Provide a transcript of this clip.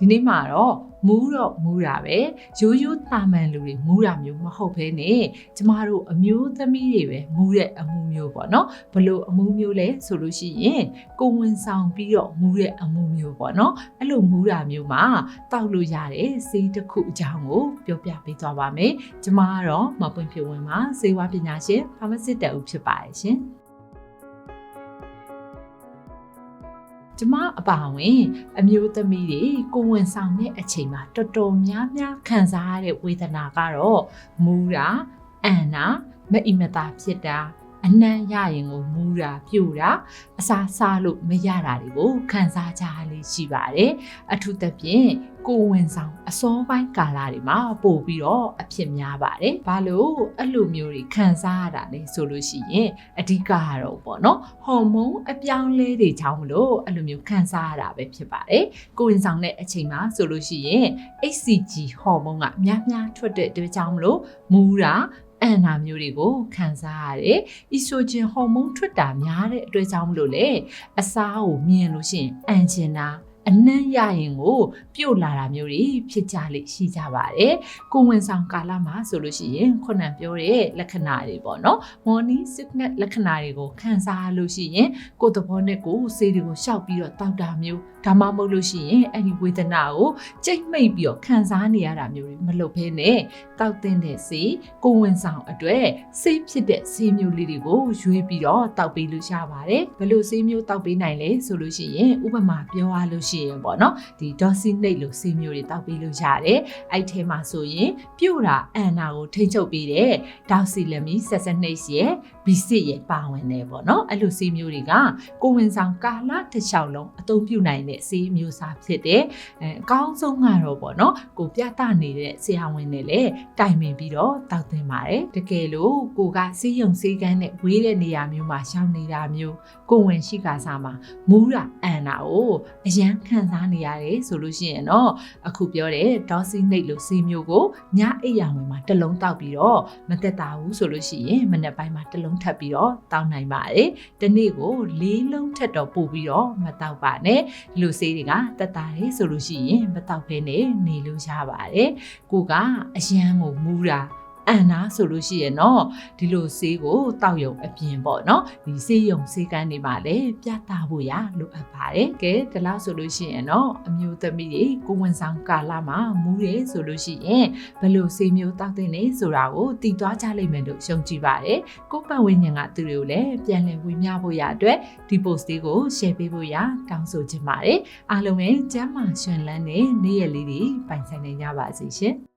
ဒီနေ့မှာတော့မူးတော့မူးတာပဲရိုးရိုးတာမန်လူတွေမူးတာမျိုးမဟုတ်ဘဲနဲ့ကျမတို့အမျိုးသမီးတွေပဲမူးတဲ့အမှုမျိုးပေါ့နော်ဘလို့အမှုမျိုးလဲဆိုလို့ရှိရင်ကိုယ်ဝင်ဆောင်ပြီးတော့မူးတဲ့အမှုမျိုးပေါ့နော်အဲ့လိုမူးတာမျိုးမှာတောက်လို့ရတဲ့ဆေးတစ်ခုအကြောင်းကိုပြောပြပေးသွားပါမယ်ကျမကတော့မပွင့်ဖြူဝင်ပါဆေးဝါးပညာရှင်ဖာမစစ်တက်ဦးဖြစ်ပါတယ်ရှင် ကျမအပါဝင်အမျိုးသမီးတွေကိုယ်ဝင်ဆောင်တဲ့အချိန်မှာတော်တော်များများခံစားရတဲ့ဝေဒနာကတော့မူတာအန်နာမအိမတာဖြစ်တာ အနံ့ရရင်ကိုမူတာပြိုတာအစာစားလို့မရတာတွေကိုခံစားကြရလေးရှိပါတယ်အထူးသဖြင့်ကိုယ်ဝင်ဆောင်အစောပိုင်းကာလတွေမှာပို့ပြီးတော့အဖြစ်များပါတယ်ဘာလို့အဲ့လိုမျိုးတွေခံစားရတာလဲဆိုလို့ရှိရင်အဓိကကတော့ပေါ့နော်ဟော်မုန်းအပြောင်းလဲတွေကြောင့်မလို့အဲ့လိုမျိုးခံစားရတာပဲဖြစ်ပါတယ်ကိုယ်ဝင်ဆောင်တဲ့အချိန်မှာဆိုလို့ရှိရင် HCG ဟော်မုန်းကများများထွက်တဲ့အတွက်ကြောင့်မလို့မူတာ အန်နာမျိုးတွေကိုခံစားရတယ်။ estrogen ဟော်မုန်းထွက်တာများတဲ့အတွက်ကြောင့်မလို့လေအစားကိုမြင်လို့ရှိရင်အန်ချင်တာအနှံ့ရရင်ကို ပြုတ်လာတာမျိုးတွေဖြစ်ကြလိမ့်ရှိကြပါတယ်။ကိုယ်ဝင်ဆောင်ကာလမှာဆိုလို့ရှိရင်ခုနကပြောတဲ့လက္ခဏာတွေပေါ့နော်။ morning sickness လက္ခဏာတွေကိုခံစားလို့ရှိရင်ကိုယ်သဘောနဲ့ကိုယ်ဆေးတွေကိုရှောက်ပြီးတော့တောက်တာမျိုးဒါမှမဟုတ်လို့ရှိရင်အဲ့ဒီဝေဒနာကိုကြိတ်မိတ်ပြီးတော့ခံစားနေရတာမျိုးတွေမလုပ်ဘဲနဲ့တောက်တင်တဲ့ဆေးကိုယ်ဝင်ဆောင်အတွက်ဆေးဖြစ်တဲ့ဆေးမျိုးလေးတွေကိုရွေးပြီးတော့တောက်ပေးလို့ရပါတယ်။ဘယ်လိုဆေးမျိုးတောက်ပေးနိုင်လဲဆိုလို့ရှိရင်ဥပမာပြောရလို့ရှိရင်ပေါ့နော်ဒီ dosinate လို့ဆေးမျိုးတွေတောက်ပေးလို့ရတယ်။အဲ့ထဲမှာဆိုရင်ပြို့တာအန်နာကိုထိန်းချုပ်ပေးတဲ့ doxylamine ဆက်စနှိပ်ရဲ့ B6 ရဲ့ပါဝင်တယ်ပေါ့နော်။အဲ့လိုဆေးမျိုးတွေကကိုယ်ဝင်ဆောင်ကာလတစ်လျှောက်လုံးအသုံးပြုနိုင်တဲ့ဆေးမျိုးစားဖြစ်တယ်။အဲအကောင်းဆုံးကတော့ပေါ့နော်ကိုပြသနေတဲ့ဆရာဝန်တွေလည်းတိုင်ပင်ပြီးတော့တောက်တင်ပါတယ်။တကယ်လို့ကိုကဆေးရုံဆေးကန်းနဲ့ဝေးတဲ့နေရာမျိုးမှာရှောင်နေတာမျိုးကိုဝင်ရှိကာစားမှာမူးတာအန်တာကိုအရန်ခံစားနေရတယ်ဆိုလို့ရှိရင်တော့အခုပြောတဲ့ဒေါစီနိတ်လို့ဆေးမျိုးကိုညအိပ်ရာဝင်မှာတစ်လုံးတောက်ပြီးတော့မသက်သာဘူးဆိုလို့ရှိရင်မနေ့ပိုင်းမှာတစ်လုံးထပ်ပြီးတော့တောက်နိုင်ပါတယ်။ဒီနေ့ကိုလေးလုံးထက်တော့ပို့ပြီးတော့မတောက်ပါနဲ့ဒီလိုဆေးတွေကတက်တာတယ်ဆိုလို့ရှိရင်မတောက်ဖဲနဲ့နေလို့ရပါတယ်ကိုကအရန်ကိုမူးတာ အန်နာဆိုလို့ရှိရင်တော့ဒီလိုဆေးကိုတောက်ရုံအပြင်ပေါ့နော်ဒီဆေးရုံဆေးကန်းတွေမှာလည်းပြသဖို့ရလိုအပ်ပါတယ်ကဲဒီလောက်ဆိုလို့ရှိရင်တော့အမျိုးသမီးတွေကိုဝန်ဆောင်ကာလမှာမူးတယ်ဆိုလို့ရှိရင်ဘယ်လိုဆေးမျိုးတောက်တဲ့လဲဆိုတာကိုတည်သွားကြလိမ့်မယ်လို့ယုံကြည်ပါတယ်ကိုပတ်ဝန်းကျင်ကသူတွေကိုလည်းပြန်လည်ဝေမျှဖို့ရအတွက်ဒီ post လေးကို share ပေးဖို့ရတောင်းဆိုချင်ပါတယ်အားလုံးပဲကျမ်းမာရှင်လန်းတဲ့နေ့ရက်လေးတွေပိုင်ဆိုင်နိုင်ကြပါစေရှင်